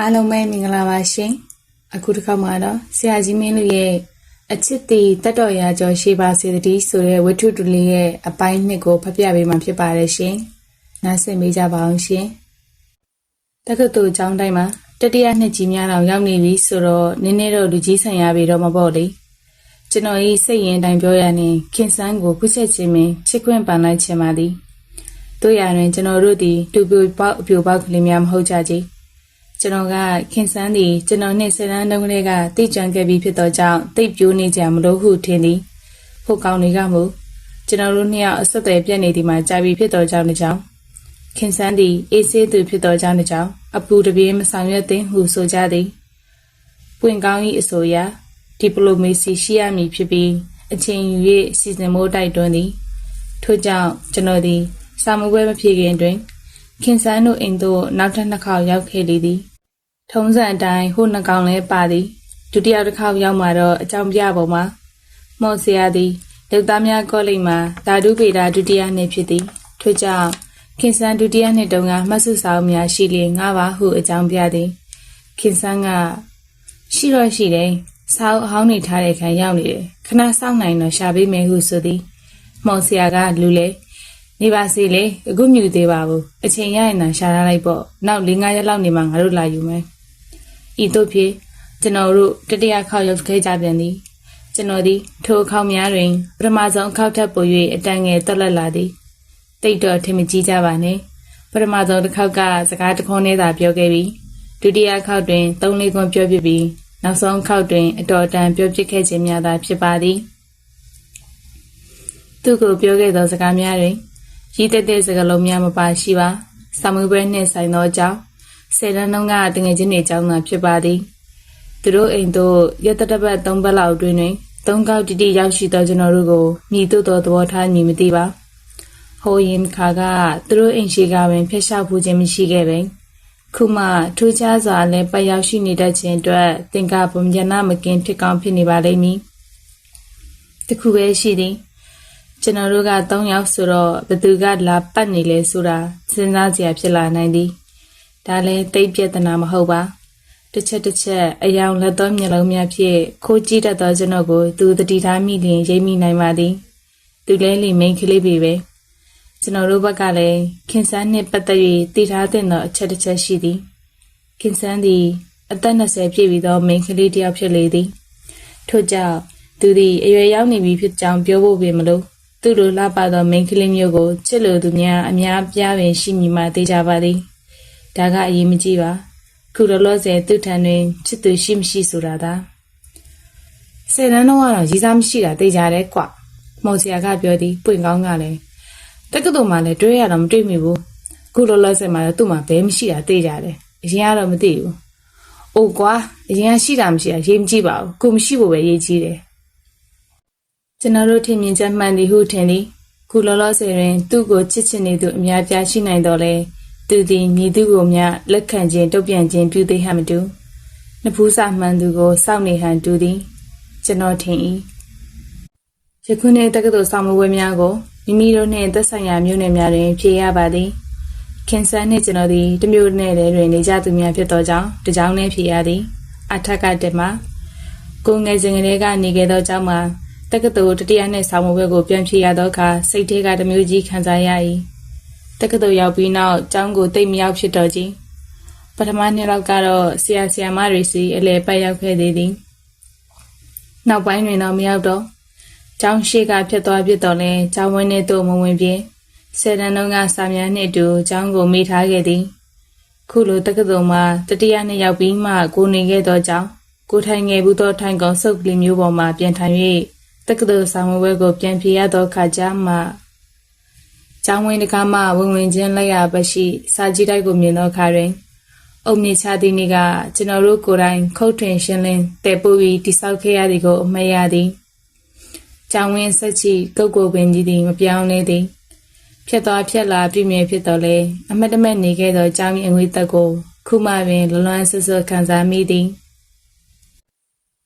အားလုံးပဲမင်္ဂလာပါရှင်အခုတစ်ခါမှာတော့ဆရာကြီးမင်းလူရဲ့အချစ်တီတတ်တော်ရာကျော်ရှိပါစေတည်းဆိုတဲ့ဝတ္ထုတူလေးရဲ့အပိုင်းနှစ်ကိုဖတ်ပြပေးမှာဖြစ်ပါတယ်ရှင်နားဆင်ပေးကြပါအောင်ရှင် တက္ကသိုလ်ကျောင်းတိုင်းမှာတတိယနှစ်ကြီးများအောင်ရောက်နေပြီဆိုတော့နည်းနည်းတော့လူကြီးဆန်ရပြီတော့မပေါ့လေကျွန်တော်ဤစိတ်ရင်တိုင်းပြောရရင်ခင်စန်းကိုခုချက်ချင်းပင်ချစ်ခွင့်ပန်လိုက်ချင်ပါသည်တို့ရရင်ကျွန်တော်တို့ဒီတူပြိုပေါက်အပြိုပေါက်ကလေးများမဟုတ်ကြကြည်ကျွန်တော်ကခင်ဆန်းသည်ကျွန်တော်နှင့်ဆယ်တန်းတုန်းကလေးကတိကျန်ခဲ့ပြီးဖြစ်သောကြောင့်တိတ်ပြိုးနေကြမလို့ဟုထင်သည်ဖို့ကောင်းတွေကမူကျွန်တော်တို့နှစ်ယောက်အဆက်အသွယ်ပြတ်နေသည်မှာကြာပြီဖြစ်သောကြောင့်တစ်ကြောင် ခင်ဆန်းသည်အေးဆေးသူဖြစ်သောကြောင့်တစ်ကြောင်အပူတပြေးမဆောင်ရွက်သင့်ဟုဆိုကြသည်ပွင့်ကောင်း၏အဆိုအရဒီပလိုမေစီရှိရမည်ဖြစ်ပြီးအချိန်ယူ၍စီစဉ်မိုးတိုက်တွန်းသည်ထို့ကြောင့်ကျွန်တော်သည်စာမပွဲမဖြစ်ခင်တွင် ခင်ဆန်းတို့အိမ်သို့နောက်ထပ်နှစ်ခေါက်ရောက်ခဲ့လေသည်ထုံးစံအတိုင်းဟိုနှစ်ကောင်လဲပါသည်ဒုတိယတစ်ခေါက်ရောက်မှတော့အကြောင်းပြပုံမှာမော်ဆရာသည်ဒေသများကောလိပ်မှာဓာတုပေတာဒုတိယနှစ်ဖြစ်သည်ထို့ကြောင့် ခင်ဆန်းဒုတိယနှစ်တုန်းကမှတ်စုစာအုပ်များရှိလျင်ငါပါဟုအကြောင်းပြသည်ခင်ဆန်းကရှိတော့ရှိတယ်စာအုပ်အဟောင်းနေထားတဲ့ခံရောက်နေတယ်ခဏစောင့်နိုင်တော့ရှာပေးမယ်ဟုဆိုသည်မော်ဆရာကလူလေနေပါစေလေအခုမြူသေးပါဘူးအချိန်ရရင်သာရှာရလိုက်ပေါ့နောက်၄၅ရက်လောက်နေမှငါတို့လာယူမယ်ဤသို့ဖြင့်ကျွန်တော်တို့တတိယခေါက်ရောက်ခဲ့ကြပြန်သည်ကျွန်တော်သည်ထိုအခေါက်များတွင်ပထမဆုံးအခေါက်ထပ်ပို၍အတန်ငယ်တက်လက်လာသည် တိတ်တော့ထင်မကြီးကြပါနဲ့ပထမဆုံးတစ်ခေါက်ကစကားတစ်ခွန်းနဲ့သာပြောခဲ့ပြီးဒုတိယခေါက်တွင်သုံးလေးခွန်းပြောပြပြီးနောက်ဆုံးခေါက်တွင်အတော်အတန်ပြောပြခဲ့ခြင်းများသာဖြစ်ပါသည်သူကိုပြောခဲ့သောစကားများတွင်ရည်တက်တဲ့စကားလုံးများမပါရှိပါဆာမွေးပွဲနှင့်ဆိုင်သောအကြောင်းဆယ်တန်းလုံးကတငယ်ချင်းတွေအကြောင်းသာဖြစ်ပါသည်သူတို့အိမ်သို့ရက်တတပတ်၃ပတ်လောက်အတွင်းတွင်သုံးကောက်တိတိရောက်ရှိသောကျွန်တော်တို့ကိုမြည်သို့သောသဘောထားမြည်မသိပါ ဟိုရင်ခါကသူတို့အိမ်ရှိကပင်ဖျက်ရှားဖူးခြင်းမရှိခဲ့ပင်ခုမှထူးခြားစွာလည်းပတ်ရောက်ရှိနေတတ်ခြင်းအတွက်သင်္ကာပုံညနာမကင်းဖြစ်ကောင်းဖြစ်နေပါလိမ့်မည်တခုပဲရှိသည်ကျွန်တော်တို့က၃ယောက်ဆိုတော့ဘသူကလာပတ်နေလဲဆိုတာစဉ်းစားစရာဖြစ်လာနိုင်သည်ဒါလည်းတိတ်ပြဿနာမဟုတ်ပါတစ်ချက်တစ်ချက်အယောင်လက်သောမျက်လုံးများဖြင့်ခိုးကြည့်တတ်သောကျွန်တော်ကို သူတတိထားမိလျင်ရိပ်မိနိုင်ပါသည် သူလဲလီမိန်ကလေးပေပဲ ကျွန်တော်တို့ဘက်ကလည်းခင်ဆန်းနှင့်ပတ်သက်၍တည်ထားတဲ့သောအချက်တစ်ချက်ရှိသည်ခင်ဆန်းသည်အသက်20ပြည့်ပြီးသောမိန်ကလေးတစ်ယောက်ဖြစ်လေသည်ထို့ကြောင့်သူသည်အရွယ်ရောက်နေပြီဖြစ်ကြောင်းပြောဖို့ပင်မလို့သူ့လိုလှပသောမိန်းကလေးမျိုးကိုချစ်လိုသူများအများပြားပင်ရှိမည်မှသိကြပါသည်ဒါကအရေးမကြီးပါခုလောလောဆယ်သူ့ထံတွင်ချစ်သူရှိမရှိဆိုတာသာဆယ်တန်းတော့ကတော့ရည်စားမရှိတာသိကြတယ်ကွမော်ဆရာကပြောသည်ပွင့်ကောင်းကလည်း တက္ကသိုလ်မှာလည်းတွေ့ရတော့မတွေ့မိဘူးခုလောလောဆယ်မှာတော့သူ့မှာဘဲမရှိတာသိကြတယ်အရင်ကတော့မသိဘူးအိုကွာအရင်ကရှိတာမရှိတာရေးမကြည့်ပါဘူးခုမရှိဖို့ပဲရေးကြည့်တယ်ကျွန်တော်တို့ထင်မြင်ချက်မှန်သည်ဟုထင်သည်ခုလောလောဆယ်တွင် သူ့ကိုချစ်ချင်နေသူအများပြားရှိနိုင်တော်လဲသူသည်မြည်သူကိုမျှလက်ခံခြင်းတုတ်ပြန်ခြင်းပြုသေးဟန်မတူနဖူးစာမှန်သူကိုစောင့်နေဟန်တူသည် ကျွန်တော်ထင်၏ယခုနေ့တက္ကသိုလ်ဆောင်မပွဲများကို မိမိတို့နှင့်သက်ဆိုင်ရာမြို့နယ်များတွင် ဖြေရပါသည်ခင်ဆန်းနှင့်ကျွန်တော်သည်တမျိုးနဲ့တည်းတွင်နေကြသူများဖြစ်သောကြောင့်တကြောင်နှင့်ဖြေရသည်အထက်ကတက်မှာကိုငယ်စဉ်ကလေးကနေခဲ့သောကြောင့်မှတက္ကသိုလ်တတိယနှစ်ဆောင်းမပွဲကိုပြန်ဖြေရသောအခါစိတ်ထဲကတစ်မျိုးကြီးခံစားရ၏တက္ကသိုလ်ရောက်ပြီးနောက်ကျောင်းကိုတိတ်မရောက်ဖြစ်တော့ကြီးပထမနှစ်လောက်ကတော့ဆရာဆရာမတွေစီအလဲပတ်ရောက်ခဲ့သေးသည်နောက်ပိုင်းတွင်တော့မရောက်တော့ ကျောင်းရှိကဖြစ်သွားဖြစ်တော့လဲကျောင်းဝင်းထဲသို့မဝင်ပြင်းဆယ်တန်းလုံးကစာများနှင့်အတူကျောင်းကိုမေးထားခဲ့သည် ခုလိုတက္ကသိုလ်မှာတတိယနှစ်ရောက်ပြီးမှကိုနေခဲ့သောကြောင့်ကိုထိုင်ငယ်ဘူးသောထိုင်ကောင်စုပ်ကလေးမျိုးပေါ်မှာပြန်ထိုင်၍တက္ကသိုလ်ဆောင်ဝဲကိုပြန်ပြေရသောအခါကျမှကျောင်းဝင်းတကားမှဝင်ဝင်ချင်းလက်ရပရှိစာကြည့်တိုက်ကိုမြင်သောအခါတွင်အုံမြင့်ချသည့်နေ့ကကျွန်တော်တို့ကိုယ်တိုင်ခုတ်ထွင်ရှင်းလင်းတဲပို့ပြီးတိဆောက်ခဲ့ရသည်ကိုအမှတ်ရသည် ကျောင်းဝင်းဆက်ချီကုတ်ကိုပင်ကြီးသည်မပြောင်းလဲသည်ဖြတ်သွားဖြတ်လာပြည့်မြဲဖြစ်တော်လဲအမတ်တမဲ့နေခဲ့သောကြောင်းရင်အငွေသက်ကိုခုမှပင်လွန်လွန်ဆွဆွခံစားမိသည်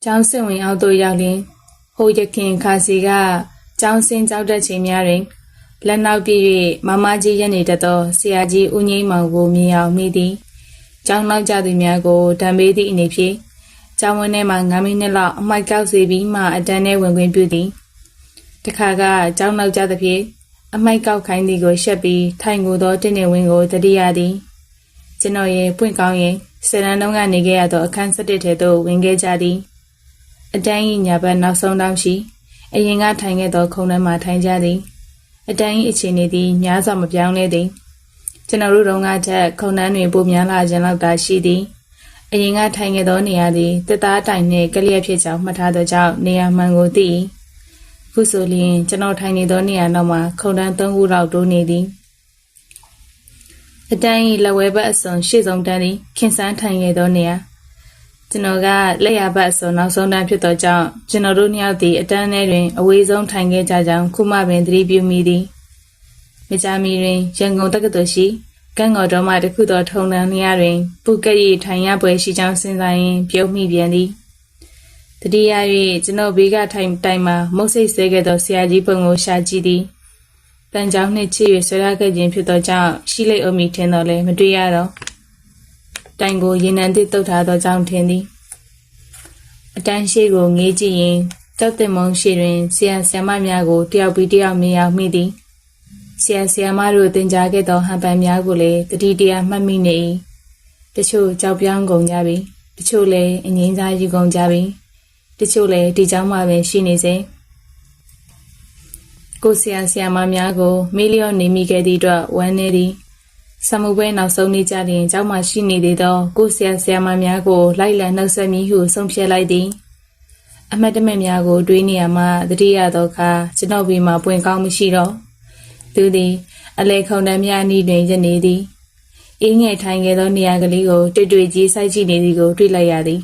ကျောင်းစင်ဝင်အောက်သို့ရောက်လျင်ဟိုရခင်ခါစီကကျောင်းစင်ကြောက်တဲ့ချိန်များတွင်လက်နောက်ပြည့်၍မမကြီးရက်နေတတ်သောဆရာကြီးဦးငိမ့်မောင်ကိုမြင်အောင်မိသည်ကျောင်းနောက်ကြသူများကိုဓာမေးသည့်အနေဖြင့်ကျောင်းဝင်းထဲမှ9မိနစ်လောက်အမိုက်ကောက်စေပြီးမှအတန်းထဲဝင်ခွင့်ပြုသည် တခါကကျောင်းနောက်ကြသဖြင့်အမိုက်ကောက်ခိုင်းသည်ကိုရှက်ပြီးထိုင်ကိုသောတင်းနေဝင်းကိုတတိယသည်ကျွန်တော်ရဲ့ပွင့်ကောင်းရင်ဆယ်တန်းတုန်းကနေခဲ့ရသောအခန်း၁၁ထဲသို့ဝင်ခဲ့ကြသည်အတန်း၏ညာဘက်နောက်ဆုံးတောင်းရှိအရင်ကထိုင်ခဲ့သောခုံထဲမှထိုင်ကြသည်အတန်း၏အခြေအနေသည်များစွာမပြောင်းလဲသည်ကျွန်တော်တို့တုန်းကချက်ခုံတန်းတွင်ပိုများလာခြင်းလောက်သာရှိသည်အရင်ကထိုင်ခဲ့သောနေရာသည်တစ်သားတိုင်နှင့်ကလျက်ဖြစ်ကြောင်းမှတ်ထားသောကြောင့်နေရာမှန်ကိုသိ၏ ခုဆိုလျှင်ကျွန်တော်ထိုင်နေသောနေရာနောက်မှာခုံတန်း၃ခုလောက်တိုးနေသည်အတန်း၏လက်ဝဲဘက်အစွန်ရှေ့ဆုံးတန်းသည်ခင်ဆန်းထိုင်ခဲ့သောနေရာကျွန်တော်ကလက်ရဘက်အစွန်နောက်ဆုံးတန်းဖြစ်သောကြောင့်ကျွန်တော်တို့နှစ်ယောက်သည်အတန်းထဲတွင်အဝေးဆုံးထိုင်ခဲ့ကြကြောင်းခုမှပင်သတိပြုမိသည်မကြမီတွင်ရန်ကုန်တက္ကသိုလ်ရှိကန့်ကော်တော်မှတစ်ခုသောထုံတန်းနေရာတွင်ပူကက်၏ထိုင်ရပွဲရှိကြောင်းစဉ်းစားရင်းပြုံးမိပြန်သည် တတိယ၍ကျွန်တော်ဘေးကထိုင်တိုင်မှာမုတ်ဆိတ်ဆဲခဲ့သောဆရာကြီးပုံကိုရှာကြည့်သည်တန်ကြောင်နှင့်ချစ်၍ဆွဲရခဲ့ခြင်းဖြစ်သောကြောင့်ရှိလိတ်အုံမီထင်တော်လဲမတွေ့ရတော့တိုင်ကိုရေနံသည့်တုတ်ထားသောကြောင့်ထင်သည်အတန်းရှိကိုငေးကြည့်ရင်တောက်တင်မုံရှိတွင်ဆရာဆရာမများကိုတယောက်ပြီးတယောက်မြင်အောင်မိသည်ဆရာဆရာမတို့သင်ကြားခဲ့သောဟန်ပန်များကိုလည်းတတိတရားမှတ်မိနေ၏တချို့ကြောက်ပြောင်းကုန်ကြပြီတချို့လည်းအငိမ့်စားယူကုန်ကြပြီ တချို့လည်းဒီเจ้าမှပဲရှိနေစေ ကိုဆရာဆရာမများကိုမေးလျော့နေမိခဲ့သည့်အတွက်ဝမ်းနည်းသည်ဆမှုပွဲနောက်ဆုံးနေ့ကျရင်ကျောင်းမှရှိနေသေးသောကိုဆရာဆရာမများကိုလိုက်လံနှုတ်ဆက်မည်ဟုဆုံးဖြတ်လိုက်သည်အမတ်တမဲ့များကိုတွေးနေရမှတတိယသောအခါကျွန်တော်ဘေးမှာပွင့်ကောင်းမရှိတော့သူသည်အလေခုံတန်းများအနီးတွင်ရနေသည်အင်းငယ်ထိုင်ခဲ့သောနေရာကလေးကိုတွေ့တွေ့ကြီးစိုက်ကြည့်နေသည်ကိုတွေ့လိုက်ရသည်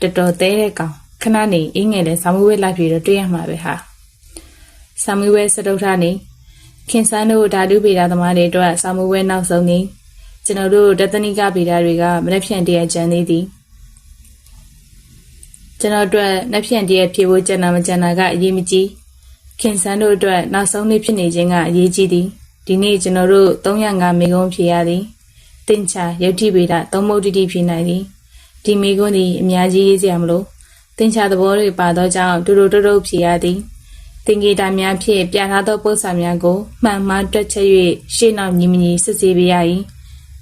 တော်တော်သေးတဲ့ကောင် ခဏနေအင်းငယ်လည်းဆမှုပွဲလိုက်ပြီးတော့တွေ့ရမှာပဲဟာဆာမူဝဲစတုထနေခင်ဆန်းတို့ဓာတုဗေဒသမားတွေအတွက်ဆာမူဝဲနောက်ဆုံးနေကျွန်တော်တို့တသနိကဗေဒတွေကမနှက်ဖြန်တရကျန်သေးသည်ကျွန်တော်အတွက်နှက်ဖြန်တရဖြေဖို့ကြံတာမကြံတာကအရေးမကြီးခင်ဆန်းတို့အတွက်နောက်ဆုံးနေ့ဖြစ်နေခြင်းကအရေးကြီးသည်ဒီနေ့ကျွန်တော်တို့305မေကုန်းဖြေရသည်တင်ချာယုတ်တိဗေဒသုံးမုတ်တိတိဖြေနိုင်သည်ဒီမေကုန်းသည်အများကြီးရေးစရာမလို တင်ချာသဘောတွေပါသောကြောင့်တူတူတုတ်တုတ်ဖြေရသည်သင်္ကေတများဖြင့်ပြထားသောပု္ပ္ပစာများကိုမှန်မှန်တွက်ချက်၍ရှေ့နောက်ညီမညီစစ်ဆေးပေးရ၏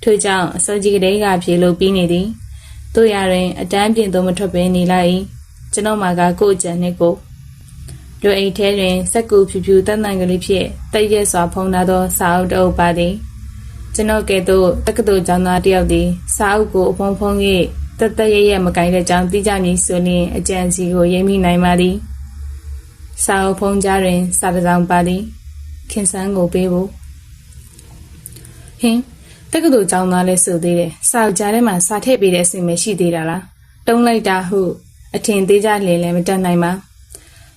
ထို့ကြောင့်အစောကြီးကလေးကဖြေလို့ပြီးနေသည်တို့ရရင်အတန်းပြင်သို့မထွက်ဘဲနေလိုက်၏ကျွန်တော်မှာကကိုယ့်အကြံနှင့်ကိုလူအိတ်ထဲတွင်စက်ကူဖြူဖြူတန်တန်ကလေးဖြင့်တိတ်ရက်စွာဖုံးထားသောစာအုပ်တစ်အုပ်ပါသည်ကျွန်တော်ကဲ့သို့တက္ကသိုလ်ကျောင်းသားတစ်ယောက်သည်စာအုပ်ကိုအဖုံးဖုံး၍ တတ်တရရမကိုင်းတဲ့ကြောင်းသိကြမည်ဆိုလျှင်အကြံစီကိုရိပ်မိနိုင်ပါသည်စာအုပ်ဖုံးကြားတွင် စာတစ်စောင်ပါသည်ခင်ဆန်းကိုပေးဖို့ဟင်တက္ကသိုလ်ကျောင်းသားလဲဆိုသေးတယ်စာအုပ်ကြားထဲမှာစာထည့်ပေးတဲ့အစီအမရှိသေးတာလားတုံးလိုက်တာဟု အထင်သေးကြလင်လည်းမတတ်နိုင်ပါ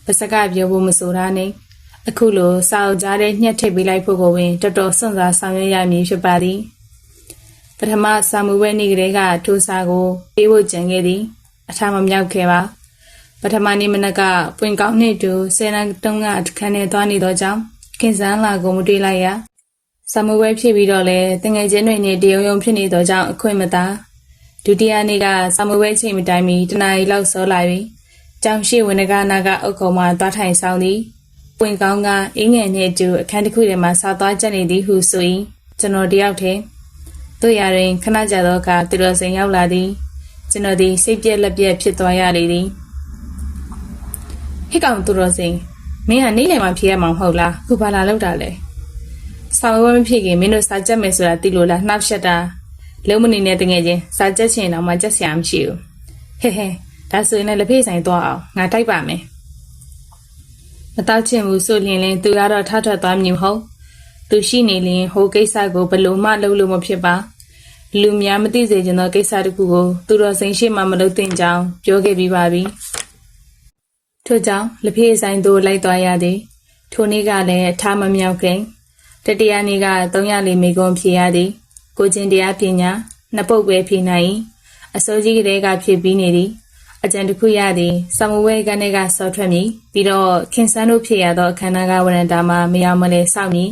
ပစကပြောဖို့မဆိုတာနဲ့အခုလိုစာအုပ်ကြားထဲညှက်ထည့်ပေးလိုက်ဖို့ကိုပင်တော်တော်စွန့်စားဆောင်ရွက်ရမည်ဖြစ်ပါသည် ပထမစာမှုဝဲနေ့ကလေးကထိုးစာကိုပေးဖို့ကြံခဲ့သည် အထာမမြောက်ခဲ့ပါပထမနေ့မနက်ကပွင့်ကောင်းနှင့်တူဆယ်နန်းတုံးကအခန်းထဲသွားနေသောကြောင့်ခင်စန်းလာကိုမတွေ့လိုက်ရဆမဝဲဖြစ်ပြီးတော့လဲတငယ်ချင်းတွေနဲ့တရုံရုံဖြစ်နေသောကြောင့်အခွင့်မသာဒုတိယနေ့ကဆမဝဲချိန်မတိုင်မီတနားရီလောက်စောလာပြီကြောင်ရှိဝင်ကနာကအုတ်ကုံမှသွားထိုင်ဆောင်သည်ပွင့်ကောင်းကအင်းငယ်နှင့်အတူအခန်းတစ်ခုထဲမှာစာသွားကျက်နေသည်ဟုဆို၏ကျွန်တော်တယောက်တည်း တို့ရရင်ခဏကြာတော့ကသူတော်စင်ရောက်လာသည်ကျွန်တော်သည်စိတ်ပြက်လက်ပြက်ဖြစ်သွားရလေသည်ဟစ်ကောင်သူတော်စင်မင်းကနေ့လယ်မှဖြေရမှာမဟုတ်လားခုဘာလာလောက်တာလဲဆောင်းဝဲမဖြစ်ခင်မင်းတို့စာကြက်မယ်ဆိုတာသိလို့လားနှောက်ရှက်တာလုံးမနေနဲ့တငယ်ချင်းစာကြက်ချင်တော့မှကြက်ဆရာမရှိဘူးဟဲဟဲဒါဆိုရင်လည်းလက်ဖေးဆိုင်သွားအောင်ငါတိုက်ပါမယ်မတောက်ချင်ဘူးဆိုလျင်လည်းသူကတော့ထထွက်သွားမြူဟုတ် သူရှိနေလျင်ဟိုကိစ္စကိုဘလို့မှလုပ်လို့မဖြစ်ပါလူများမသိစေချင်သောကိစ္စတစ်ခုကိုသူတော်စိန်ရှိမှမလုပ်သင့်ကြောင်းပြောခဲ့ပြီးပါပြီထို့ကြောင့်လက်ဖေးဆိုင်သို့လိုက်သွားရသည်ထိုနေ့ကလည်းအထားမမြောက်ခင်တတိယနေ့က304မိကွန်ဖြေရသည် ကိုချင်းတရားပညာနှစ်ပုတ်ပဲဖြေနိုင်၏အစိုးကြီးကလေးကဖြေပြီးနေသည်အကြံတစ်ခုရသည်ဆမဝဲကနေကစောထွက်မည်ပြီးတော့ခင်ဆန်းတို့ဖြေရသောအခမ်းအနားကဝရန်တာမှာမရောက်မလဲစောင့်မည်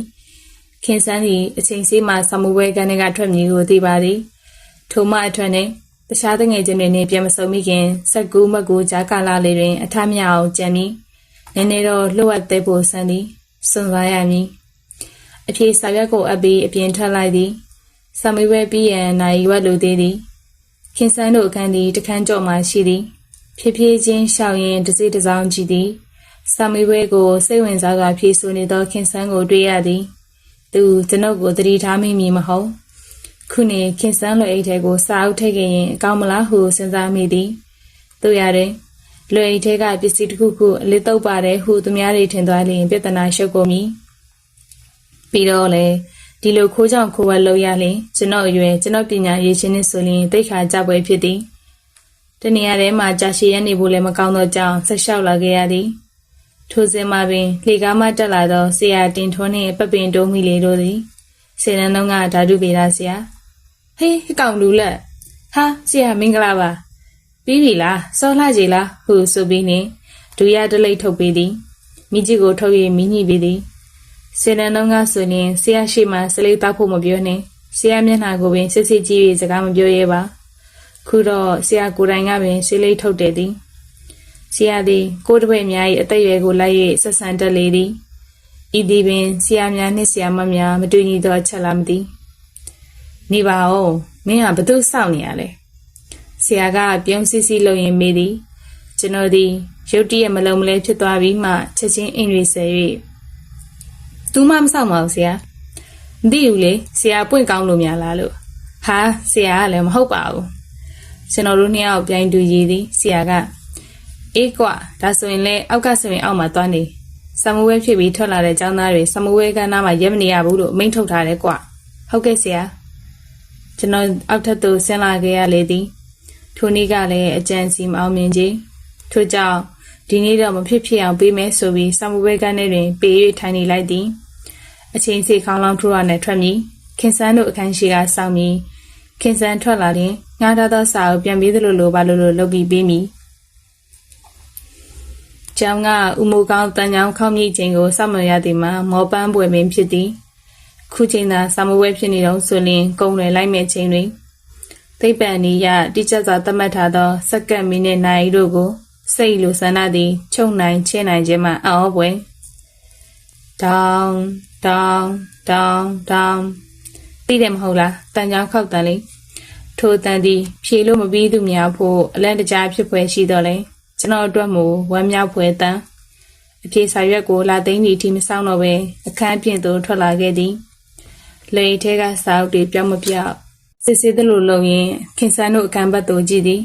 ခင်ဆန်းသည်အချိန်စီးမှဆမဝဲကနေကထွက်မည်ကိုသိပါသည်ထိုမှအထွက်နှင့်တခြားတငယ်ချင်းတွေနှင့်ပြန်မစုံမိခင်စက်ကူးမကူကြားကာလလေးတွင် အထမြောက်အောင်ကြံမည်နည်းနည်းတော့လှုပ်အပ်သေးဖို့ဆန်းသည်စွန့်စားရမည်အပြေစာရွက်ကိုအပ်ပြီးအပြင်ထွက်လိုက်သည်ဆမဝဲပြီးရန်နိုင်ရွက်လိုသေးသည်ခင်ဆန်းတို့အခန်းသည်တခန်းကြော့မှရှိသည်ဖြည်းဖြည်းချင်းရှောင်ရင်တစ်စိတစ်စောင်းကြည့်သည်ဆာမီဝဲကိုစိတ်ဝင်စားစွာဖြေဆိုနေသောခင်ဆန်းကိုတွေ့ရသည် သူကျွန်ုပ်ကိုသတိထားမိမည်မဟုတ်ခုနေခင်ဆန်းလွယ်အိတ်ထဲကိုစာအုပ်ထည့်ခဲ့ရင်အကောင်းမလားဟုစဉ်းစားမိသည်တို့ရတယ်လွယ်အိတ်ထဲကပစ္စည်းတစ်ခုခုအလေးတော့ပါတယ်ဟုသူများတွေထင်သွားလျင်ပြဿနာရှုပ်ကုန်မည်ပြီးတော့လေဒီလိုခိုးကြောင်ခိုးဝဲလုပ်ရလင်ကျွန်တော်အရွယ်ကျွန်တော်ပညာရေးရှင်နေဆိုရင်တိတ်ခါကြပွဲဖြစ်သည်တနေရာထဲမှာကြာရှည်ရနေဖို့လည်းမကောင်းတော့ကြောင်းဆက်လျှောက်လာခဲ့ရသည် ထိုစဉ်မှာပင်လှေကားမှတက်လာသောဆရာတင်ထွန်းနှင့်ပပင်တိုးမိလေတို့သည်စေနန်းလုံးကဓာတုပေလာဆရာဟေးဟကောင်လူလက်ဟာဆရာမင်္ဂလာပါပြီးပြီလားစောလှကြည်လားဟုဆိုပြီးနှင့်ဒူရတလိတ်ထုတ်ပေးသည်မိကြီးကိုထုတ်၍မိညှိပေးသည်စေနန်းလုံးကဆိုရင်ဆရာရှိမှစလိတ်တောက်ဖို့မပြောနဲ့ဆရာမျက်နှာကိုပင်စစ်စစ်ကြည့်၍စကားမပြောရဲပါခုတော့ဆရာကိုယ်တိုင်ကပင်စလိတ်ထုတ်တယ်သည် ဆရာသည်ကိုယ်တစ်ပည့်အများ၏အသက်အရွယ်ကိုလိုက်၍ဆက်ဆံတက်လေသည်ဤသည်ပင်ဆရာများနှင့်ဆရာမများမတူညီသောအချက်လားမသိနေပါဦးမင်းဟာဘသူစောင့်နေရလဲဆရာကပြုံးစစ်စစ်လုပ်ရင်မေးသည်ကျွန်တော်သည်ရုတ်တရက်မလုံးမလဲဖြစ်သွားပြီးမှချက်ချင်းအင်္ဂလိပ်ဆယ်၍။သူမှမဆောင်ပါဘူးဆရာ။မသိဘူးလေဆရာပွင့်ကောင်းလို့များလားလို့။ဟာဆရာကလည်းမဟုတ်ပါဘူး။ကျွန်တော်တို့နှစ်ယောက်ပြိုင်တူရည်သည်ဆရာက အေးကွာဒါဆိုရင်လည်းအောက်ကဆိုရင်အောက်မှာသွားနေ။ဆမဝဲဖြစ်ပြီးထွက်လာတဲ့ចောင်းသားတွေဆမဝဲကန်းနာမှာရက်မနေရဘူးလို့အမိန့်ထုတ်ထားတယ်ကွာ။ဟုတ်ကဲ့ဆရာ။ကျွန်တော်အောက်ထပ်သို့ဆင်းလာခဲ့ရလေသည်။ထိုနေ့ကလည်းအကြံစီမအောင်မြင်ကြီး။ထို့ကြောင့်ဒီနေ့တော့မဖြစ်ဖြစ်အောင်ပေးမယ်ဆိုပြီးဆမဝဲကန်းထဲတွင်ပေး၍ထိုင်နေလိုက်သည်အချိန်စီခေါင်းလောင်းထိုးရနဲ့ထွက်မည်ခင်စန်းတို့အခန်းရှိကစောင့်မည်ခင်စန်းထွက်လာရင်ငားထားသောစာအုပ်ပြန်ပေးသလိုလိုပါလိုလိုလုပ်ပြီးပေးမည် ကျောင်းကဥမိုးကောင်းတန်ချောင်းခေါမိချိန်ကိုစောင့်မရသည်မှာမောပန်းပွဲပင်ဖြစ်သည်ခုချိန်သာဆာမဝဲဖြစ်နေတော့ဆိုရင်ကုံလွယ်လိုက်မဲ့ချိန်တွင်သိပ္ပံနီးရတိကျစွာသတ်မှတ်ထားသောစက္ကန့်မိနစ်နာရီတို့ကိုစိတ်လိုဆန္ဒသည်ချုပ်နိုင်ချဲနိုင်ခြင်းမှအော်ပွဲတောင်းတောင်းတောင်းတောင်းသိတယ်မဟုတ်လားတန်ကြောင်ခောက်တန်လေးထိုတန်သည်ဖြေလို့မပြီးသူများဖို့အလန့်တကြားဖြစ်ဖွယ်ရှိတော့လေ ကျွန်တော်အတွက်မူဝမ်းမြောက်ဖွယ်တန်အပြေစာရွက်ကိုလာသိန်းဒီထိမဆောင်တော့ပဲအခန်းပြင်သို့ထွက်လာခဲ့သည်လေထဲကစာအုပ်တွေပြောင်းမပြောက်စစ်စစ်သလိုလုံရင်ခင်ဆန်းတို့အခန်းဘက်သို့ကြည့်သည်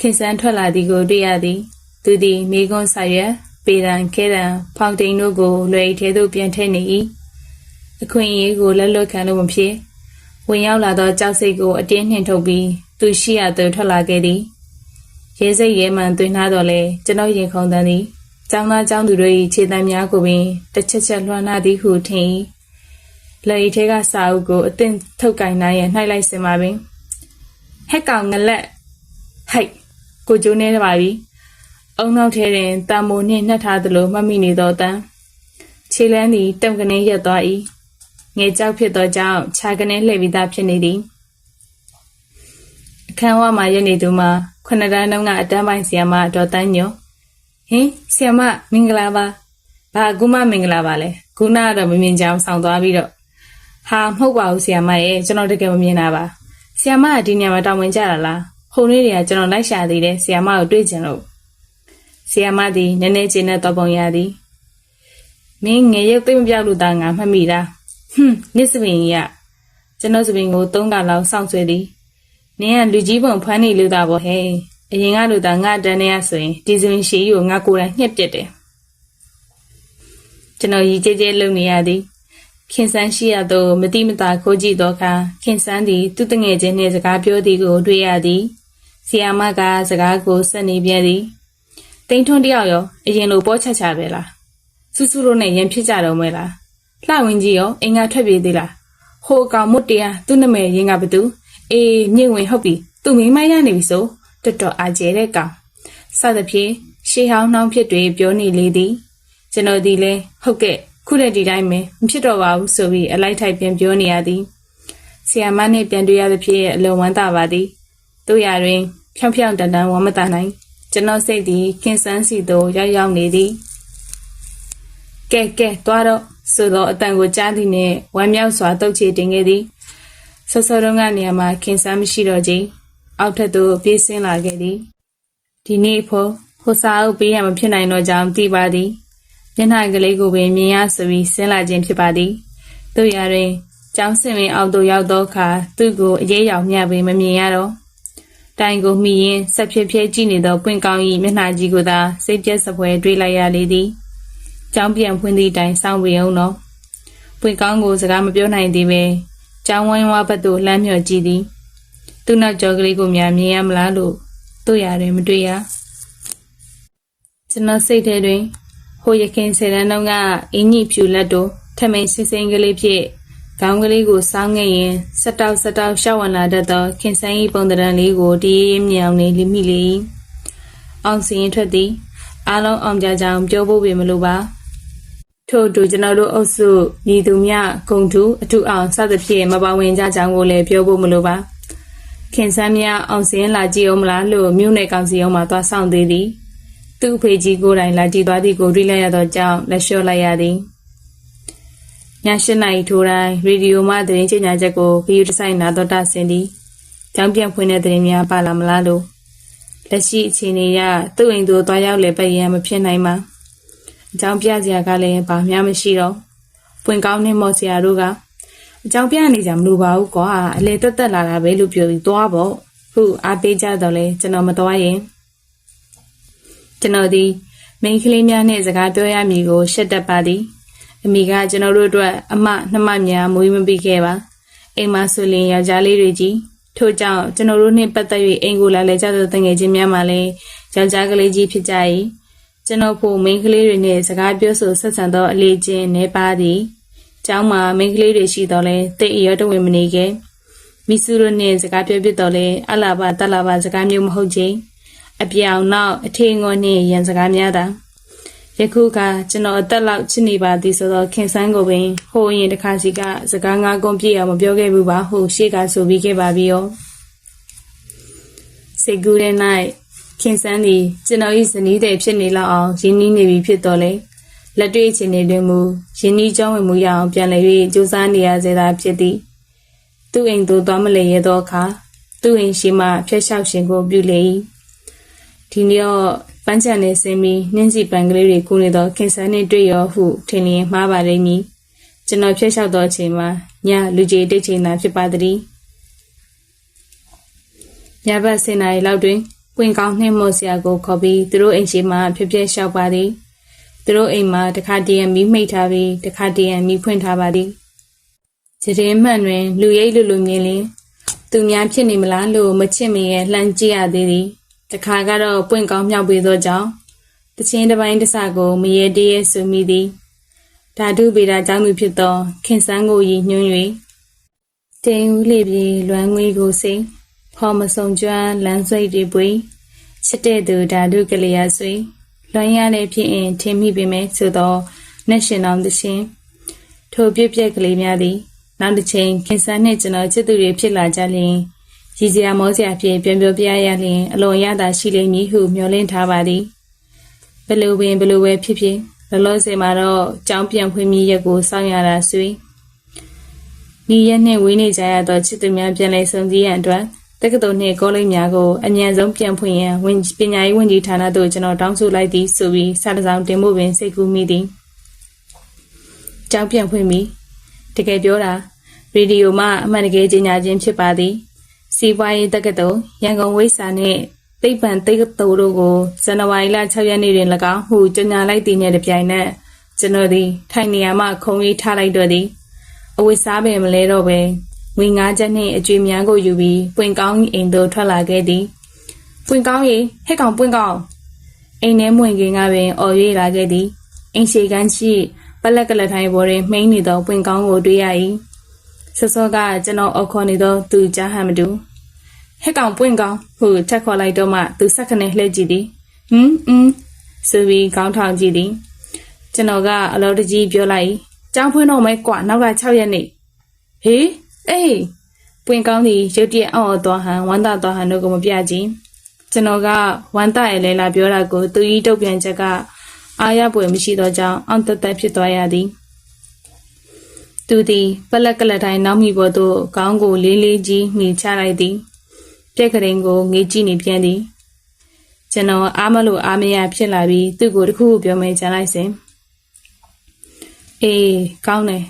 ခင်ဆန်းထွက်လာသည်ကိုတွေ့ရသည်သူသည်မိကွန်းစာရွက်ပေရန်ခဲရန်ဖောင်တိန်တို့ကိုလွယ်ထဲသို့ပြန်ထည့်နေ၏အခွင့်အရေးကိုလက်လွတ်ခံလို့မဖြစ်ဝင်ရောက်လာသောကြောက်စိတ်ကိုအတင်းနှင်ထုတ်ပြီးသူရှိရသို့ထွက်လာခဲ့သည် ရဲစိတ်ရဲမှန်သွင်းထားတော်လဲကျွန်တော်ရင်ခုန်တန်းသည်ကျောင်းသားကျောင်းသူတို့၏ခြေတံများကိုပင်တစ်ချက်ချက်လွှမ်းနာသည်ဟုထင်၏လက်ဤထဲကစာအုပ်ကိုအသင်ထုတ်ကင်နိုင်ရနှိုက်လိုက်စင်ပါပင်ဟက်ကောင်ငလက်ဟိုက်ကိုကျိုးနေပါပြီအုံနောက်ထဲတွင်တံမိုနှင့်နှက်ထားသလိုမှတ်မိနေသောတန်ခြေလန်းသည်တုံကနေရက်သွား၏ငယ်ကြောက်ဖြစ်သောကြောင့်ခြာကနေလှည့်ပြီးသားဖြစ်နေသည် အခန်းဝမှာရက်နေသူမှာခုနှစ်တန်းတုန်းကအတန်းပိုင်းဆီယမဒေါ်တန်းညိုဟင်ဆီယမမင်္ဂလာပါဘာကူမမင်္ဂလာပါလဲခုနကတော့မမြင်ကြအောင်ဆောင်သွားပြီးတော့ဟာမဟုတ်ပါဘူးဆီယမရဲ့ကျွန်တော်တကယ်မမြင်တာပါဆီယမကဒီညမှာတောင်းဝင်ကြတာလားခုံလေးတွေကကျွန်တော်လိုက်ရှာသေးတယ်ဆီယမကိုတွေ့ကျင်လို့ဆီယမသည်နည်းနည်းချင်းနဲ့တော့ပုံရသည်မင်းငယ်ရုပ်သိမ့်မပြောက်လို့သားငါမှတ်မိတာဟွန်းနစ်စပင်ကြီးကကျွန်တော်စပင်ကိုသုံးကလောက်စောင့်ဆွဲသည် နင်းကလူကြီးပုံဖမ်းနေလို့သားပေါ့ဟဲ့အရင်ကလူသားငါတန်းနေရဆိုရင်ဒီစပင်ရှည်ကြီးကိုငါကိုယ်တိုင်ညှက်ပစ်တယ်ကျွန်တော်ရီကြဲကြဲလုံနေရသည်ခင်ဆန်းရှိရသောမတိမတာခိုးကြည့်သောအခါခင်ဆန်းသည်သူ့တငယ်ချင်းနှင့်စကားပြောသည်ကိုတွေ့ရသည်ဆီယာမကစကားကိုဆက်နေပြန်သည်တိန်ထွန်းတယောက်ရောအရင်လိုပေါ်ချချပဲလားစူးစူးလို့နဲ့ရင်ဖြစ်ကြတော့မဲလားလှဝင်ကြီးရောအင်္ဂါထွက်ပြေးသေးလားဟိုကောင်မွတ်တရားသူ့နာမည်ရင်းကဘသူ အေးမြင့်ဝင်ဟုတ်ပြီသူမိမရနေပြီဆိုတော်တော်အားကျဲတဲ့ကောင်စသဖြင့်ရှေးဟောင်းနှောင်းဖြစ်တွေပြောနေလေသည်ကျွန်တော်ဒီလဲဟုတ်ကဲ့ခုတည်းဒီတိုင်းပဲမဖြစ်တော့ပါဘူးဆိုပြီးအလိုက်ထိုက်ပြန်ပြောနေရသည်ဆီယာမနဲ့ပြန်တွေ့ရသဖြင့်အလွန်ဝမ်းသာပါသည်တို့ရတွင် ဖြောင်ဖြောင်တန်တန်ဝမ်းမသာနိုင်ကျွန်တော်စိတ်သည်ခင်ဆန်းစီသို့ရောက်ရောက်နေသည်ကဲကဲသွားတော့ဆိုတော့အတန်ကိုကြားသည်နဲ့ဝမ်းမြောက်စွာတုတ်ချေတင်ခဲ့သည် ဆောစောတုန်းကနေရာမှာခင်ဆန်းမရှိတော့ခြင်းအောက်ထပ်သို့ပြေးဆင်းလာခဲ့သည်ဒီနေ့ဖို့ဟိုစာအုပ်ပေးရမဖြစ်နိုင်တော့ကြောင်းသိပါသည်မျက်နှာကလေးကိုပင်မြင်ရဆိုပြီးဆင်းလာခြင်းဖြစ်ပါသည်တို့ရတွင်ကျောင်းစင်ဝင်အောက်သို့ရောက်သောအခါသူ့ကိုအရေးရောင်မျှပင်မမြင်ရတော့တိုင်ကိုမှီရင်းဆက်ဖြည်းဖြည်းကြည့်နေသောပွင့်ကောင်း၏မျက်နှာကြီးကိုသာစိတ်ပြက်စပွဲတွေးလိုက်ရလေသည်ကျောင်းပြန်ဖွင့်သည့်တိုင်စောင့်ဝေအောင်တော့ပွင့်ကောင်းကိုစကားမပြောနိုင်သေးပဲ ကျောင်းဝိုင်းဝါဘက်သို့လှမ်းမြော်ကြည့်သည်သူ့နောက်ကျောကလေးကိုများမြင်ရမလားလို့တို့ရတယ်မတွေ့ရကျွန်တော်စိတ်ထဲတွင်ဟိုရခင်ဆယ်တန်းတုန်းကအင်းကြီးဖြူလက်တို့ထမိန်စင်စင်ကလေးဖြင့်ခေါင်းကလေးကိုစောင်းခဲ့ရင်စက်တောက်စက်တောက်ရှောက်ဝင်လာတတ်သောခင်ဆိုင်၏ပုံတရံလေးကိုတည်မြင်အောင်နေလိမိလေ၏အောင်စင်ထွက်သည်အားလုံးအောင်ကြကြောင်ပြောဖို့ပေမလိုပါ ထို့အတူကျွန်တော်တို့အုပ်စုညီသူမြဂုံတူအထုအောင်စသဖြင့်မပါဝင်ကြကြောင်းကိုလည်းပြောဖို့မလိုပါခင်ဆန်းမြအောင်စင်းလာကြည့်အောင်မလားလို့မြို့နယ်ကောင်စီအောင်မှသွားဆောင်သေးသည်သူ့အဖေကြီးကိုယ်တိုင်လာကြည့်သွားသည်ကိုတွေ့လိုက်ရသောကြောင့်လက်လျှော့လိုက်ရသည်ည၈နာရီထိုးတိုင်းရေဒီယိုမှသတင်းကြေညာချက်ကိုဂရုတစိုက်နာတော်တာဆင်သည်ကြောင်းပြန်ဖွင့်တဲ့သတင်းများပါလာမလားလို့လက်ရှိအခြေအနေအရသူ့အိမ်သို့သွားရောက်လေပတ်ရန်မဖြစ်နိုင်ပါ အကြောင်းပြစရာကလည်းဘာမှမရှိတော့ပွင့်ကောင်းနဲ့မော်စရာတို့ကအကြောင်းပြနေကြမလို့ပါဘူးကွာအလေတက်တက်လာတာပဲလို့ပြောပြီးသွားပေါ့ခုအားပေးကြတော့လဲကျွန်တော်မသွားရင်ကျွန်တော်ဒီမိန်းကလေးများနဲ့စကားပြောရမည်ကိုရှက်တတ်ပါသည်အမိကကျွန်တော်တို့အတွက်အမနှမများမွေးမပြီးခဲ့ပါအိမ်မှာဆိုရင်ယောက်ျားလေးတွေကြီးထို့ကြောင့်ကျွန်တော်တို့နှင့်ပတ်သက်၍အိမ်ကိုလာလဲကြသောတငယ်ချင်းများမှလည်းယောက်ျားကလေးကြီးဖြစ်ကြ၏ ကျွန်တော်ဖို့မိန်းကလေးတွေနဲ့စကားပြောဆိုဆက်ဆံသောအလေးချင်းနေပါသည်ကျောင်းမှာမိန်းကလေးတွေရှိတော့လဲတိတ်အရောတဝင်မနေခဲ့မိစုတို့နဲ့စကားပြောပြတော့လဲအလာပါတက်လာပါစကားမျိုးမဟုတ်ချင်းအပြောင်နောက်အထေငေါနဲ့ရန်စကားများတာယခုကကျွန်တော်အသက်လောက်ချစ်နေပါသည်ဆိုတော့ခင်ဆန်းကိုပင်ဟိုရင်တစ်ခါစီကစကားငါးကုန်ပြည့်အောင်မပြောခဲ့ဘူးပါဟိုရှေ့ကဆိုပြီးခဲ့ပါပြီရောစေကူတဲ့၌ ခင်ဆန်းသည်ကျွန်တော်၏ဇနီးတဲ့ဖြစ်နေလောက်အောင်ရင်းနှီးနေပြီဖြစ်တော်လေလက်တွေ့အခြေအနေတွင်မူရင်းနှီးကြောင်းဝင်မှုရအောင်ပြန်လည်၍ကြိုးစားနေရစေသာဖြစ်သည်သူ့အိမ်သို့သွားမလည်ရသောအခါသူ့အိမ်ရှိမှဖျက်လျှောက်ရှင်ကိုပြုလေ၏ဒီနေ့တော့ပန်းချန်နေစင်းပြီးနှင်းစီပန်ကလေးတွေကူနေသောခင်ဆန်းနှင့်တွေ့ရောဟုထင်လျင်မှားပါလိမ့်မည်ကျွန်တော်ဖျက်လျှောက်သောအချိန်မှာညလူကြီးတိတ်ချိန်သာဖြစ်ပါသည်ညဘက်စင်နာရီလောက်တွင် ပွင့်ကောင်းနှင်းမော်စရာကိုခေါ်ပြီးသူတို့အိမ်ရှိမှဖြစ်ဖြစ်လျှောက်ပါသည်သူတို့အိမ်မှာတခါတည်းမီးမှိတ်ထားပြီးတခါတည်းမီးဖွင့်ထားပါသည်ကြရင်မှန်တွင် လူရိပ်လူလူမြင်လင်သူများဖြစ်နေမလားလို့မချစ်မရဲ့လှမ်းကြည့်ရသေးသည်တခါကတော့ပွင့်ကောင်းမြောက်ပေးသောကြောင့်တချင်းတစ်ပိုင်းတစ်စကိုမရေတည်းဆူမိသည်ဓာတုဗေဒကျောင်းသူဖြစ်သောခင်ဆန်းကိုရည်ညွှန်း၍တိမ်ဦးလေပြေလွမ်းငွေကိုစိမ့် ဖော်မစုံကျွမ်းလမ်းစိတ်တွေပွေချစ်တဲ့သူဓာတုကလေးရဆွေလွမ်းရလည်းဖြစ်ရင်ထင်မိပေမဲ့ဆိုသောနှက်ရှင်တော်သရှင်ထိုပြည့်ပြက်ကလေးများသည်နောက်တစ်ချိန်ခင်ဆန်းနှင့်ကျွန်တော်ချစ်သူတွေဖြစ်လာကြလျင်ရည်စရာမောစရာဖြင့်ပြန်ပြောပြရရလျင်အလွန်ရတာရှိလိမ့်မည်ဟုမျှော်လင့်ထားပါသည်ဘယ်လိုပင်ဘယ်လိုပဲဖြစ်ဖြစ်လောလောဆယ်မှာတော့ကြောင်းပြန်ဖွင့်မိရက်ကိုစောင့်ရတာဆွေဒီရက်နဲ့ဝေးနေကြရသောချစ်သူများပြန်လည်ဆုံစည်းရန်အတွက် တက္ကသိုလ်နှင့်ကောလိပ်များကိုအမြန်ဆုံးပြန်ဖွင့်ရန်ဝန်ပညာရေးဝန်ကြီးဌာနသို့ကျွန်တော်တောင်းဆိုလိုက်သည်ဆိုပြီးစာတစ်စောင်တင်ဖို့ပင်စိတ်ကူးမိသည်ကြောင်းပြန်ဖွင့်ပြီးတကယ်ပြောတာရေဒီယိုမှအမှန်တကယ်ကြီးညာခြင်းဖြစ်ပါသည်စီးပွားရေးတက္ကသိုလ်ရန်ကုန်ဝိစာနှင့်သိပ္ပံတက္ကသိုလ်တို့ကိုဇန်နဝါရီလ6ရက်နေ့တွင်၎င်းဟုကြေညာလိုက်သည်နှင့်တပြိုင်နက်ကျွန်တော်သည်ထိုင်နေရာမှခုံရေးထားလိုက်တော့သည်အဝိစားပင်မလဲတော့ပဲ ငွေငါးချက်နှင့်အကျွေးများကိုယူပြီးပွင့်ကောင်းအိမ်သို့ထွက်လာခဲ့သည်ပွင့်ကောင်းရေဟဲ့ကောင်ပွင့်ကောင်းအိမ်ထဲမဝင်ခင်ကပင်အော်၍လာခဲ့သည်အိမ်ရှိကန်းရှိပလက်ကလက်ထိုင်ပေါ်တွင်မှိန်နေသောပွင့်ကောင်းကိုတွေ့ရ၏စောစောကကျွန်တော်အော်ခေါ်နေသောသူကြားဟန်မတူဟက်ကောင်ပွင့်ကောင်းဟုထက်ခေါ်လိုက်တော့မှသူဆက်ခနဲ့လှည့်ကြည့်သည်ဟွန်းအင်းဆိုပြီးခေါင်းထောင်ကြည့်သည်ကျွန်တော်ကအလောတကြီးပြောလိုက်ကြောင်းဖွင့်တော့မဲကွာနောက်က6ရက်နေဟေး အေးပွင့်ကောင်းသည်ရုတ်တရက်အော်သွားဟန်ဝမ်းသာသွားဟန်တို့ကိုမပြကြည့်ကျွန်တော်ကဝမ်းသာရလဲလာပြောတာကိုသူဤတုတ်ပြန်ချက်ကအားရပွေမရှိသောကြောင့်အောင်တသက်ဖြစ်သွားရသည်သူသည်ပလက်ကလက်တိုင်းနောက်မိပေါ်သို့ခေါင်းကိုလေးလေးကြီးမိချလိုက်သည်ပြက်ကရင်ကိုငေးကြည့်နေပြန်သည်ကျွန်တော်အားမလို့အားမရဖြစ်လာပြီးသူ့ကိုတခုခုပြောမယ်ကြံလိုက်စဉ်အေးကောင်းတယ်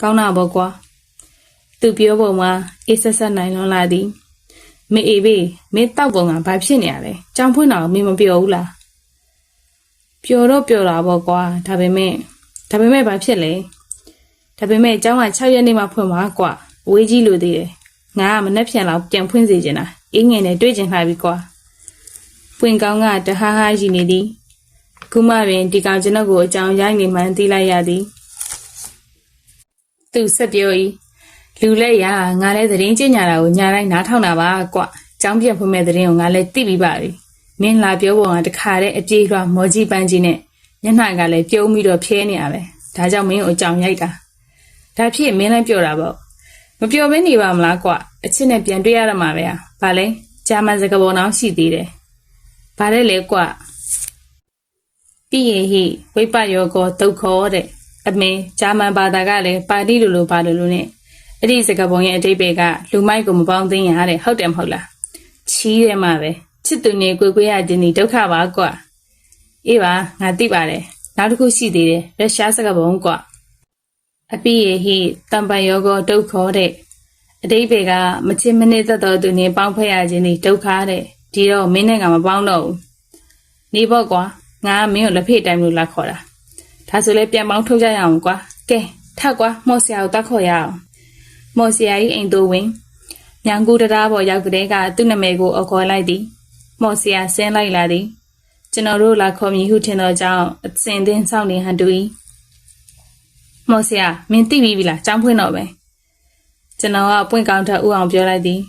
ကောင်းတာပေါ့ကွာ သူပြောပုံမှာအေးဆက်ဆက်နိုင်လွန်လာသည်မေအေးဘေးမင်းတောက်ပုံကဘာဖြစ်နေရလဲကြောင်ဖွင့်တာကိုမင်းမပြောဘူးလားပျော်တော့ပျော်တာပေါ့ကွာဒါပေမဲ့ဒါပေမဲ့ဘာဖြစ်လဲဒါပေမဲ့ကျောင်းက6ရက်နေ့မှဖွင့်မှာကွာအဝေးကြီးလို့သေးတယ်ငါကမနှက်ဖြန်လောက်ပြန်ဖွင့်စေချင်တာအင်းငယ်နဲ့တွေ့ချင်လာပြီကွာပွင့်ကောင်းကတဟားဟားရှိနေသည်ခုမှပင်ဒီကောင်ကျွန်ုပ်ကိုအကြောင်းရိုက်နေမှန်းသိလိုက်ရသည်သူဆက်ပြော၏ လူလက်ရငါလည်းသတင်းကျညာတာကိုညာတိုင်းနားထောင်တာပါကွကျောင်းပြန်ဖွင့်မဲ့သတင်းကိုငါလည်းသိပြီးပါပြီမင်းလာပြောပုံကတခါတည်းအပြေးလွှာမော်ကြီးပန်းကြီးနဲ့ညနှာကလည်းပြုံးပြီးတော့ဖြဲနေရပဲဒါကြောင့်မင်းကိုအကြောင်းရိုက်တာဒါဖြစ်မင်းလည်းပြောတာပေါ့မပြောဘဲနေပါမလားကွအချစ်နဲ့ပြန်တွေ့ရတော့မှာပဲဟာဘာလဲဂျာမန်စကားပုံအောင်ရှိသေးတယ်ဘာလဲလဲကွပြီးရင်ဟိဝိပယောကောဒုက္ခောတဲ့အမင်းဂျာမန်ဘာသာကလည်းပါဠိလိုလိုပါလိုလိုနဲ့ အဲ့ဒီစကားပုံရဲ့အတိတ်ပဲကလူမိုက်ကိုမပေါင်းသိရတဲ့ဟုတ်တယ်မဟုတ်လားချီးတယ်မှာပဲချစ်သူနေကိုကိုရခြင်းဒီဒုက္ခပါကွအေးပါငါသိပါတယ်နောက်တစ်ခုရှိသေးတယ်ရုရှားစကားပုံကွအပိယေဟိတံပံယောကောဒုက္ခောတဲ့အတိတ်ပဲကမချစ်မနစ်သက်တော်သူနေပေါင်းဖက်ရခြင်းဒီဒုက္ခတဲ့ဒီတော့မင်းနဲ့ကမပေါင်းတော့ဘူးနေပေါ့ကွာငါမင်းကိုလက်ဖေးတိုင်းလို့လာခေါ်တာဒါဆိုလဲပြန်ပေါင်းထုတ်ကြရအောင်ကွာကဲထက်ကွာမော်ဆရာကိုတတ်ခေါ်ရအောင် မော်ဆရာကြီးအိမ်သို့ဝင်ညောင်ကူတရားပေါ်ရောက်ကလေးကသူ့နာမည်ကိုအခေါ်လိုက်သည်မော်ဆရာဆင်းလိုက်လာသည်ကျွန်တော်တို့လာခေါ်မည်ဟုထင်သောကြောင့်အစင်သင်းဆောင်နေဟန်တူ၏မော်ဆရာမင်းသိပြီပြီလားចောင်းဖွင့်တော့ပဲကျွန်တော်ကပွင့်ကောင်းထက်ဥအောင်ပြောလိုက်သည်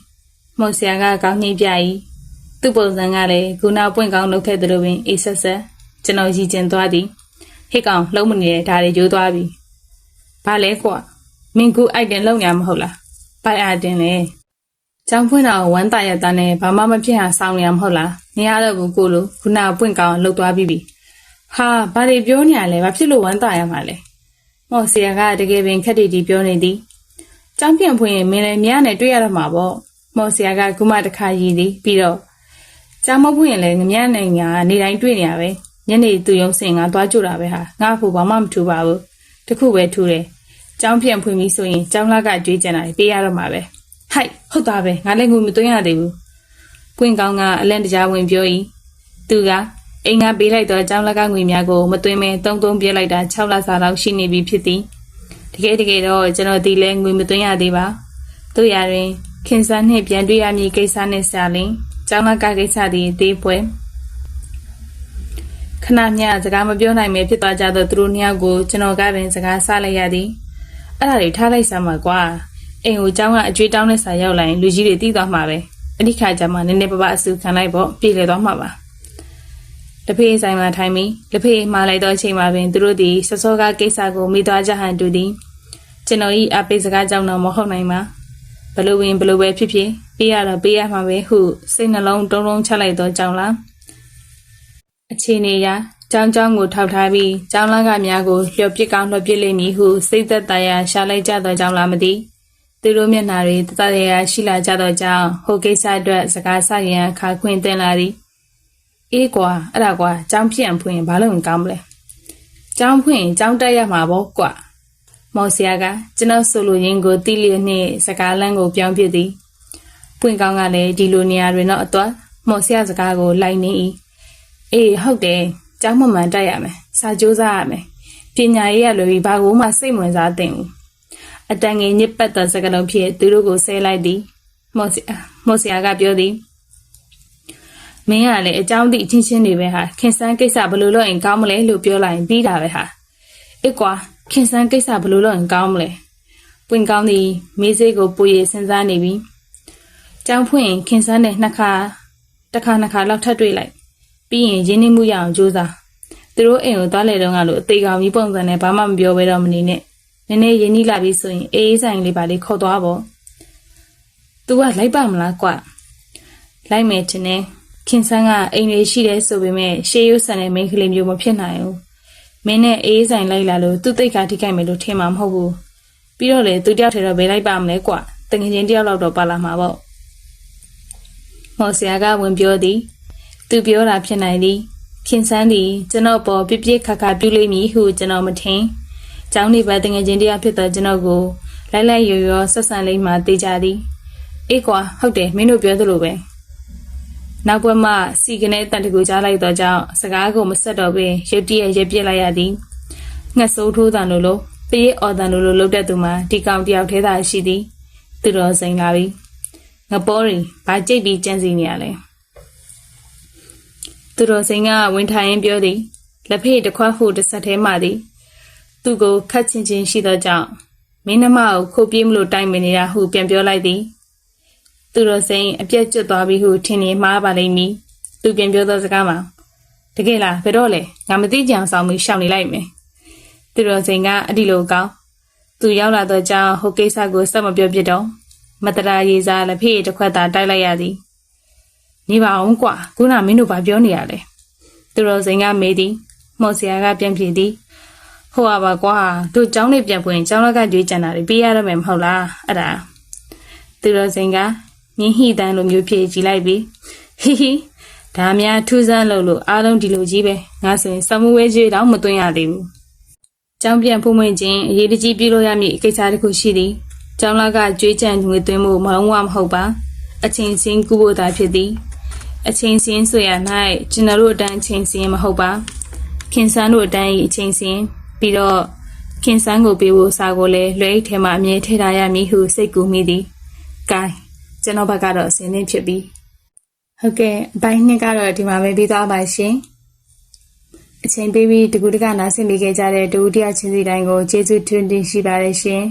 မော်ဆရာကကောင်းနှိပ်ပြ၏သူ့ပုံစံကလည်းခုနပွင့်ကောင်းလုပ်ခဲ့သလိုပင်အေးဆက်ဆက်ကျွန်တော်ရည်ကျင်သွားသည်ဟစ်ကောင်လုံးမနေတဲ့ဒါတွေကျိုးသွားပြီဘာလဲကွာ မင်းကူအိုက်တင်လုံညာမဟုတ်လားပိုက်အတင်လေကျောင်းဖွင့်တော့ဝမ်းတာရတာနဲ့ဘာမှမဖြစ်အောင်စောင်းနေရမဟုတ်လားနေရတော့ဘူးကိုလိုခုနပွင့်ကောင်းလှုပ်သွားပြီပြီဟာဘာတွေပြောနေရလဲဘာဖြစ်လို့ဝမ်းတာရမှာလဲမော်ဆရာကတကယ်ပင်ခက်တီတီပြောနေသည်ကျောင်းပြန်ဖွင့်ရင်မင်းလည်းမြားနဲ့တွေ့ရတော့မှာပေါ့မော်ဆရာကခုမှတစ်ခါရည်သည်ပြီးတော့ကျောင်းမဖွင့်ရင်လည်းငမြနိုင်ကနေတိုင်းတွေ့နေရပဲညနေသူရုံစင်ကသွားကြတာပဲဟာငါ့ဖို့ဘာမှမထူပါဘူးတခုပဲထူတယ် ကျောင်းပြန်ဖွင့်ပြီဆိုရင်ကျောင်းလကကြွေးကြံတာပေးရတော့မှာပဲဟိုက်ဟုတ်သားပဲငါလည်းငွေမသွင်းရသေးဘူးပွင့်ကောင်းကအလန့်တကြားဝင်ပြော၏သူကအိမ်ကပေးလိုက်တော့ကျောင်းလကငွေများကိုမသွင်းမဲတုံတုံပြလိုက်တာ6လစာလောက်ရှိနေပြီဖြစ်သည်တကယ်တကယ်တော့ကျွန်တော်ဒီလဲငွေမသွင်းရသေးပါတို့ရရင်ခင်စားနှင့်ပြန်တွေ့ရမည်ကိစ္စနဲ့ဆာလင်းကျောင်းလကကိစ္စသည်အသေးပွဲခဏမျှစကားမပြောနိုင်မဲဖြစ်သွားကြသောသူတို့နှစ်ယောက်ကိုကျွန်တော်ကပင်စကားဆလိုက်ရသည် အဲ့ဒါတွေထားလိုက်စမ်းပါကွာအိမ်ကိုကျောင်းကအကျွေးတောင်းတဲ့စာရောက်လာရင်လူကြီးတွေတီးသွားမှာပဲအဲ့ဒီခါကျမှနည်းနည်းပပအဆူခံလိုက်ပေါ့ပြေလည်သွားမှာပါတဖေးဆိုင်မှာထိုင်ပြီးလက်ဖေးမှာလိုက်တော့အချိန်မှာပင်သူတို့သည်စစောကကိစ္စကိုမိသွားကြဟန်တူသည်ကျွန်တော်ဤအပိစကားကြောင့်တော့မဟုတ်နိုင်ပါဘလို့ဝင်ဘလို့ပဲဖြစ်ဖြစ်ပေးရတော့ပေးရမှာပဲဟုစိတ်နှလုံးတုံးတုံးချလိုက်တော့ကြောင်းလားအခြေအနေအရ ကျောင်းကျောင်းကိုထောက်ထားပြီးကျောင်းလန်းကများကိုလျှော်ပစ်ကောင်းလျှော်ပစ်လိမ့်မည်ဟုစိတ်သက်သာရာရှာလိုက်ကြသောကြောင့်လားမသိသူတို့မျက်နှာတွေတတရရရှိလာကြသောကြောင့်ဟိုကိစ္စအတွက်စကားဆရန်ခါခွင့်တင်လာသည်အေးကွာအဲ့ဒါကွာကျောင်းဖြစ်ရင်ဖွင့်ရင်ဘာလို့မကောင်းမလဲကျောင်းဖွင့်ရင်ကျောင်းတက်ရမှာပေါ့ကွာမော်ဆရာကကျွန်တော်ဆိုလိုရင်းကိုတီးလျက်နှင့်စကားလမ်းကိုပြောင်းပြသည်ပွင့်ကောင်းကလည်းဒီလိုနေရာတွင်တော့အသွားမော်ဆရာစကားကိုလိုက်နေ၏အေးဟုတ်တယ် ကျောင်းမမှန်တက်ရမယ်စာကြိုးစားရမယ်ပညာရေးရလွယ်ပြီးဘာကိုမှစိတ်ဝင်စားသင့်ဘူးအတန်ငယ်ညစ်ပတ်သောစကားလုံးဖြင့်သူတို့ကိုဆဲလိုက်သည်မော်ဆရာမော်ဆရာကပြောသည်မင်းကလည်းအကြောင်းသိအချင်းချင်းတွေပဲဟာခင်စန်းကိစ္စဘယ်လိုလုပ်ရင်ကောင်းမလဲလို့ပြောလိုက်ရင်ပြီးတာပဲဟာအေးကွာခင်စန်းကိစ္စဘယ်လိုလုပ်ရင်ကောင်းမလဲပွင့်ကောင်းသည်မေးစေးကိုပူရစဉ်းစားနေပြီကြောင်ဖွင့်ခင်စန်းနဲ့နှစ်ခါတစ်ခါနှစ်ခါလောက်ထပ်တွေ့လိုက် ပြီးရင်ရင်းနှီးမှုရအောင်ကြိုးစားသူတို့အိမ်ကိုသွားလေတော့ကလို့အသေးကောင်ကြီးပုံစံနဲ့ဘာမှမပြောဘဲတော့မနေနဲ့နည်းနည်းရင်းနှီးလာပြီဆိုရင်အေးအေးဆိုင်လေးပါလေးခေါ်သွားပေါ့ तू ကလိုက်ပါမလားကွလိုက်မယ်တင်နေခင်ဆန်းကအိမ်လေးရှိတယ်ဆိုပေမဲ့ရှေးရုပ်ဆန်တဲ့မိန်းကလေးမျိုးမဖြစ်နိုင်ဘူးမင်းနဲ့အေးဆိုင်လိုက်လာလို့သူ့တိတ်ကထိခိုက်မယ်လို့ထင်မှာမဟုတ်ဘူးပြီးတော့လေသူတယောက်ထဲတော့ဘယ်လိုက်ပါမလဲကွတငယ်ချင်းတယောက်လောက်တော့ပါလာမှာပေါ့မော်ဆရာကဝင်ပြောသည် သူပြောတာဖြစ်နိုင်သည်ခင်ဆန်းသည်ကျွန်တော်ပေါ်ပြစ်ပြစ်ခါခါပြုလိမ့်မည်ဟုကျွန်တော်မထင်ကျောင်းနေပါတငယ်ချင်းတယောက်ဖြစ်သောကျွန်တော်ကိုလိုက်လိုက်ရောရောဆက်ဆံလိမ့်မှတေးကြသည်အေးကွာဟုတ်တယ်မင်းတို့ပြောသလိုပဲနောက်ဘက်မှစီကနေတန်တကူကြားလိုက်တော့ကြောင့်စကားကိုမဆက်တော့ပင်ရုတ်တရက်ရက်ပြစ်လိုက်ရသည်ငှက်ဆိုးထိုးတန်လိုလိုပရိအော်တန်လိုလိုလှုပ်တဲ့သူမှာဒီကောင်တယောက်သေးတာရှိသည်သူတော်စိန်လာပြီငပေါ်ရီဘာကြိတ်ပြီးကြံစီနေရလဲ သူတော်စိန်ကဝင်ထိုင်ရင်ပြောသည်လက်ဖေးတစ်ခွက်ဟုတစ်ဆက်သေးမှသည် သူကိုခတ်ချင်းချင်းရှိသောကြောင့်မင်းနှမကိုခုတ်ပြေးမလို့တိုင်ပင်နေတာဟုပြန်ပြောလိုက်သည် သူတော်စိန်အပြက်ကျွတ်သွားပြီဟုထင်နေမှားပါလိမ့်မည်သူပြန်ပြောသောစကားမှာတကယ်လားဘယ်တော့လဲငါမသိကြအောင်ဆောင်ပြီးရှောင်နေလိုက်မယ်သူတော်စိန်ကအဒီလိုကောင်းသူရောက်လာတော့ကြောင့်ဟိုကိစ္စကိုစက်မပြောပြတော့မတရာရေးစားလက်ဖေးတစ်ခွက်သာတိုက်လိုက်ရသည် နေပါအောင်ကွာခုနမင်းတို့ဘာပြောနေရလဲသူတော်စင်ကမေးသည်မော်ဆရာကပြန်ပြေသည်ဟိုပါပါကွာတို့ចောင်းနေပြန်ပွင့်ចောင်းလက်ကကြွေးကြံတာတွေပေးရရမယ်မဟုတ်လားအဲ့ဒါသူတော်စင်ကမြင်းဟိတန်းလိုမျိုးဖြေကြည့်လိုက်ပြီးဟီဟီဒါများထူးဆန်းလို့လို့အားလုံးဒီလိုကြီးပဲငါဆိုရင်စမူဝဲကြီးတော့မသွင်းရသေးဘူးကျောင်းပြန်ဖုံးမွင့်ခြင်းအရေးတကြီးပြုလို့ရမည့်ကိစ္စတစ်ခုရှိသည်ကျောင်းလက်ကကြွေးကြံငွေသွင်းမှုမဟုတ်ဝမဟုတ်ပါအချင်းချင်းကူဖို့သာဖြစ်သည် အချင်းစင်းဆိုရ၌ကျွန်တော်တို့အတန်းအချင်းစင်းမဟုတ်ပါ။ခင်ဆန်းတို့အတန်း၏အချင်းစင်းပြီးတော့ခင်ဆန်းကိုပေးဖို့စာကိုလည်းလွှဲအိတ်ထဲမှာအမြဲထည့်ထားရမည်ဟုစိတ်ကူမိသည်။ gain ကျွန်တော်ဘက်ကတော့အစင်းသင်းဖြစ်ပြီဟုတ်ကဲ့ဘိုင်းနှစ်ကတော့ဒီမှာပဲပြီးသွားပါရှင်အချိန်ပေးပြီးတကူတကနားဆင်ပေးခဲ့ကြတဲ့ဒုတိယချင်းစီတိုင်းကိုကျေးဇူးတင်တင်ရှိပါတယ်ရှင်